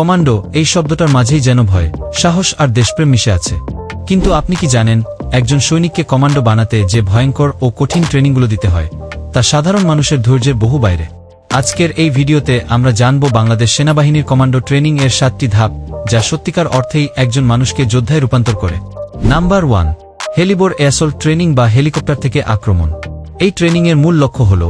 Commando, এই শব্দটার মাঝেই যেন ভয়, সাহস আর দেশপ্রেম মিশে আছে। কিন্তু আপনি কি জানেন, একজন সৈনিককে কমান্ডো বানাতে যে ভয়ঙ্কর ও কঠিন ট্রেনিংগুলো দিতে হয়, তা সাধারণ মানুষের ধৈর্যের বহু বাইরে। আজকের এই ভিডিওতে আমরা জানব বাংলাদেশ সেনাবাহিনীর কমান্ডো ট্রেনিং এর সাতটি ধাপ, যা সত্যিকার অর্থেই একজন মানুষকে যোদ্ধায় রূপান্তর করে। Number one, heliborne assault training বা হেলিকপ্টার থেকে আক্রমণ। এই ট্রেনিংয়ের মূল লক্ষ্য হল,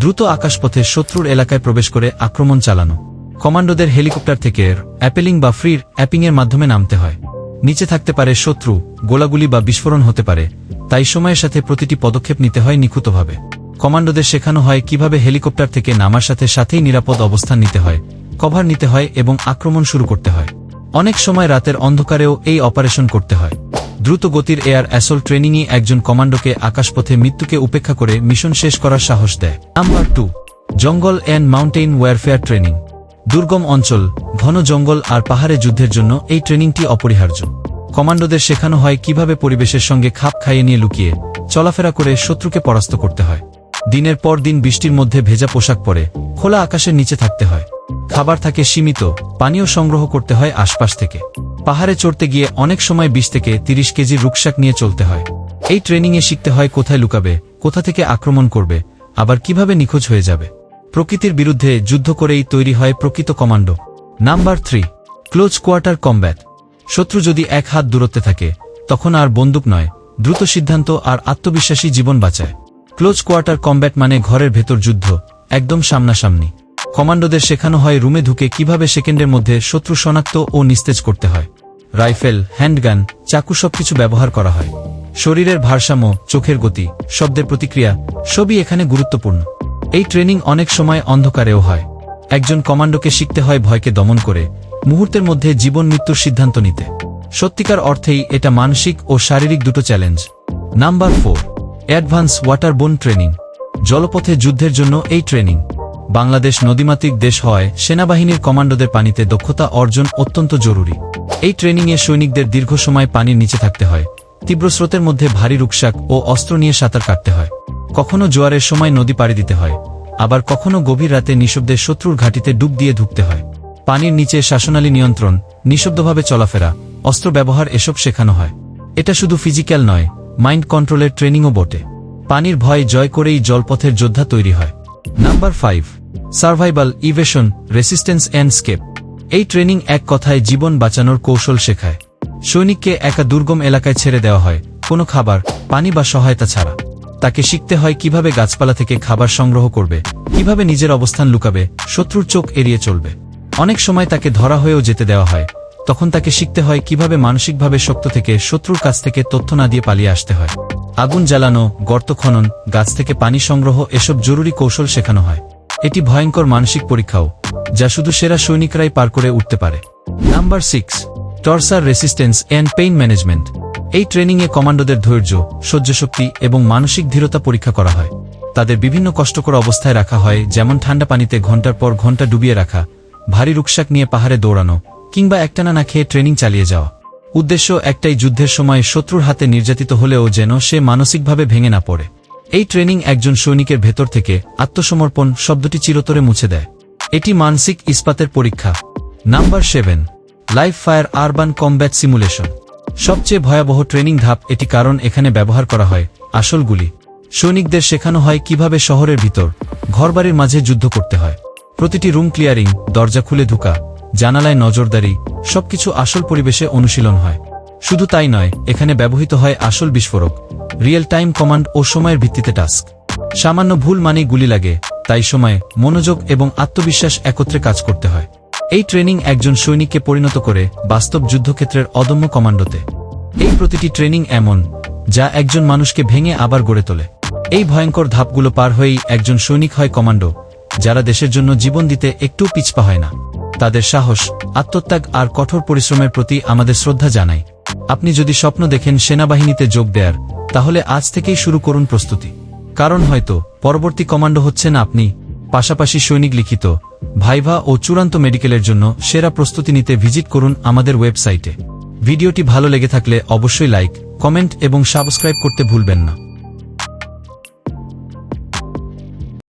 দ্রুত আকাশপথে শত্রুর এলাকায় প্রবেশ করে আক্রমণ চালানো। কমান্ডোদের হেলিকপ্টার থেকে অ্যাপেলিং বা ফ্রির অ্যাপিংয়ের মাধ্যমে নামতে হয়। নিচে থাকতে পারে শত্রু, গোলাগুলি বা বিস্ফোরণ হতে পারে, তাই সময়ের সাথে প্রতিটি পদক্ষেপ নিতে হয় নিখুঁতভাবে। কমান্ডোদের শেখানো হয় কীভাবে হেলিকপ্টার থেকে নামার সাথে সাথেই নিরাপদ অবস্থান নিতে হয়, কভার নিতে হয় এবং আক্রমণ শুরু করতে হয়। অনেক সময় রাতের অন্ধকারেও এই অপারেশন করতে হয়। দ্রুত গতির এয়ার অ্যাসল ট্রেনিংই একজন কমান্ডোকে আকাশপথে মৃত্যুকে উপেক্ষা করে মিশন শেষ করার সাহস দেয়। নাম্বার টু, জঙ্গল অ্যান্ড মাউন্টেইন ওয়ারফেয়ার ট্রেনিং। দুর্গম অঞ্চল, ঘন জঙ্গল আর পাহাড়ে যুদ্ধের জন্য এই ট্রেনিংটি অপরিহার্য। কমান্ডোদের শেখানো হয় কীভাবে পরিবেশের সঙ্গে খাপ খাইয়ে নিয়ে লুকিয়ে, চলাফেরা করে শত্রুকে পরাস্ত করতে হয়। দিনের পর দিন বৃষ্টির মধ্যে ভেজা পোশাক পরে, খোলা আকাশের নিচে থাকতে হয়। খাবার থাকে সীমিত, পানীয় সংগ্রহ করতে হয় আশপাশ থেকে। পাহাড়ে চড়তে গিয়ে অনেক সময় বিশ থেকে তিরিশ কেজি রুকশাক নিয়ে চলতে হয়। এই ট্রেনিংয়ে শিখতে হয় কোথায় লুকাবে, কোথা থেকে আক্রমণ করবে, আবার কীভাবে নিখোঁজ হয়ে যাবে। প্রকৃতির বিরুদ্ধে যুদ্ধ করেই তৈরি হয় প্রকৃত commando. Number three, close quarter combat. শত্রু যদি এক হাত দূরত্বে থাকে, তখন আর বন্দুক নয়, দ্রুত সিদ্ধান্ত আর আত্মবিশ্বাসী জীবন বাঁচায়। ক্লোজ কোয়ার্টার কমব্যাট মানে ঘরের ভেতর যুদ্ধ, একদম সামনাসামনি। কমান্ডোদের শেখানো হয় রুমে ঢুকে কীভাবে সেকেন্ডের মধ্যে শত্রু শনাক্ত ও নিস্তেজ করতে হয়। রাইফেল, হ্যান্ডগান, চাকু সবকিছু ব্যবহার করা হয়। শরীরের ভারসাম্য, চোখের গতি, শব্দের প্রতিক্রিয়া, সবই এখানে গুরুত্বপূর্ণ। এই ট্রেনিং অনেক সময় অন্ধকারেও হয়। একজন কমান্ডোকে শিখতে হয় ভয়কে দমন করে, মুহূর্তের মধ্যে জীবন মৃত্যুর সিদ্ধান্ত নিতে। সত্যিকার অর্থেই এটা মানসিক ও শারীরিক দুটো challenge. Number four, advance waterborne training. জলপথে যুদ্ধের জন্য এই ট্রেনিং। বাংলাদেশ নদীমাতৃক দেশ হয় সেনাবাহিনীর কমান্ডোদের পানিতে দক্ষতা অর্জন অত্যন্ত জরুরি। এই ট্রেনিংয়ে সৈনিকদের দীর্ঘ সময় পানির নিচে থাকতে হয়, তীব্র স্রোতের মধ্যে ভারী রুকশাক ও অস্ত্র নিয়ে সাঁতার কাটতে হয়। কখনো জোয়ারের সময় নদী পাড়ি দিতে হয় আবার কখনো গভীর রাতে নিঃশব্দে শত্রুর ঘাটিতে ডুব দিয়ে ঢুকতে হয়। পানির নিচে শাসনালী নিয়ন্ত্রণ, নিঃশব্দভাবে চলাফেরা, অস্ত্র ব্যবহার এসব শেখানো হয়। এটা শুধু ফিজিক্যাল নয়, মাইন্ড কন্ট্রোলের ট্রেনিংও বটে। পানির ভয় জয় করেই জলপথের যোদ্ধা তৈরি হয়। Number five, survival evasion, resistance and escape. এই ট্রেনিং এক কথায় জীবন বাঁচানোর কৌশল শেখায়। সৈনিককে একা দুর্গম এলাকায় ছেড়ে দেওয়া হয়, কোনো খাবার, পানি বা সহায়তা ছাড়া। তাকে শিখতে হয় কীভাবে গাছপালা থেকে খাবার সংগ্রহ করবে, কীভাবে নিজের অবস্থান লুকাবে, শত্রুর চোখ এড়িয়ে চলবে। অনেক সময় তাকে ধরা হয়েও যেতে দেওয়া হয়। তখন তাকে শিখতে হয় কীভাবে মানসিকভাবে শক্ত থেকে শত্রুর কাছ থেকে তথ্য না দিয়ে পালিয়ে আসতে হয়। আগুন জ্বালানো, গর্ত খনন, গাছ থেকে পানি সংগ্রহ এসব জরুরি কৌশল শেখানো হয়। এটি ভয়ঙ্কর মানসিক পরীক্ষাও, যা শুধু সেরা সৈনিকরাই পার করে উঠতে পারে। Number six torture resistance and pain management. এই ট্রেনিংয়ে কমান্ডোদের ধৈর্য, সহ্যশক্তি এবং মানসিক ধীরতা পরীক্ষা করা হয়। তাদের বিভিন্ন কষ্টকর অবস্থায় রাখা হয়, যেমন ঠান্ডা পানিতে ঘণ্টার পর ঘণ্টা ডুবিয়ে রাখা, ভারী রুকশাক নিয়ে পাহাড়ে দৌড়ানো, কিংবা একটানা না খেয়ে ট্রেনিং চালিয়ে যাওয়া। উদ্দেশ্য একটাই যুদ্ধের সময় শত্রুর হাতে নির্যাতিত হলেও যেন সে মানসিকভাবে ভেঙে না পড়ে। এই ট্রেনিং একজন সৈনিকের ভেতর থেকে আত্মসমর্পণ শব্দটি চিরতরে মুছে দেয়। এটি মানসিক ইস্পাতের পরীক্ষা। Number seven, life fire urban combat simulation. সবচেয়ে ভয়াবহ ট্রেনিং ধাপ এটি কারণ এখানে ব্যবহার করা হয় আসলগুলি। সৈনিকদের শেখানো হয় কীভাবে শহরের ভিতর, ঘরবাড়ির মাঝে যুদ্ধ করতে হয়। প্রতিটি রুম ক্লিয়ারিং, দরজা খুলে ঢুকা, জানালায় নজরদারি, সবকিছু আসল পরিবেশে অনুশীলন হয়। শুধু তাই নয়, এখানে ব্যবহৃত হয় আসল বিস্ফোরক রিয়েল টাইম কমান্ড ও সময়ের ভিত্তিতে টাস্ক। সামান্য ভুল মানেই গুলি লাগে, তাই সময়ে, মনোযোগ এবং আত্মবিশ্বাস একত্রে কাজ করতে হয়। এই ট্রেনিং একজন সৈনিককে পরিণত করে বাস্তব যুদ্ধক্ষেত্রের অদম্য কমান্ডোতে। এই প্রতিটি ট্রেনিং এমন, যা একজন মানুষকে ভেঙে আবার গড়ে তোলে। এই ভয়ঙ্কর ধাপগুলো পার হয়েই একজন সৈনিক হয় কমান্ডো, যারা দেশের জন্য জীবন দিতে একটু পিছপা হয় না। তাদের সাহস, আত্মত্যাগ আর কঠোর পরিশ্রমের প্রতি আমাদের শ্রদ্ধা জানাই। আপনি যদি স্বপ্ন দেখেন সেনাবাহিনীতে যোগ দেয়ার, তাহলে আজ থেকেই শুরু করুন প্রস্তুতি। কারণ হয়তো পরবর্তী কমান্ডো হচ্ছেন আপনি, পাশাপাশি সৈনিক লিখিত ভাইভা ও চূড়ান্ত মেডিকেলের জন্য সেরা প্রস্তুতি নিতে ভিজিট করুন আমাদের ওয়েবসাইটে। ভিডিওটি ভালো লেগে থাকলে অবশ্যই লাইক, কমেন্ট এবং সাবস্ক্রাইব করতে ভুলবেন না।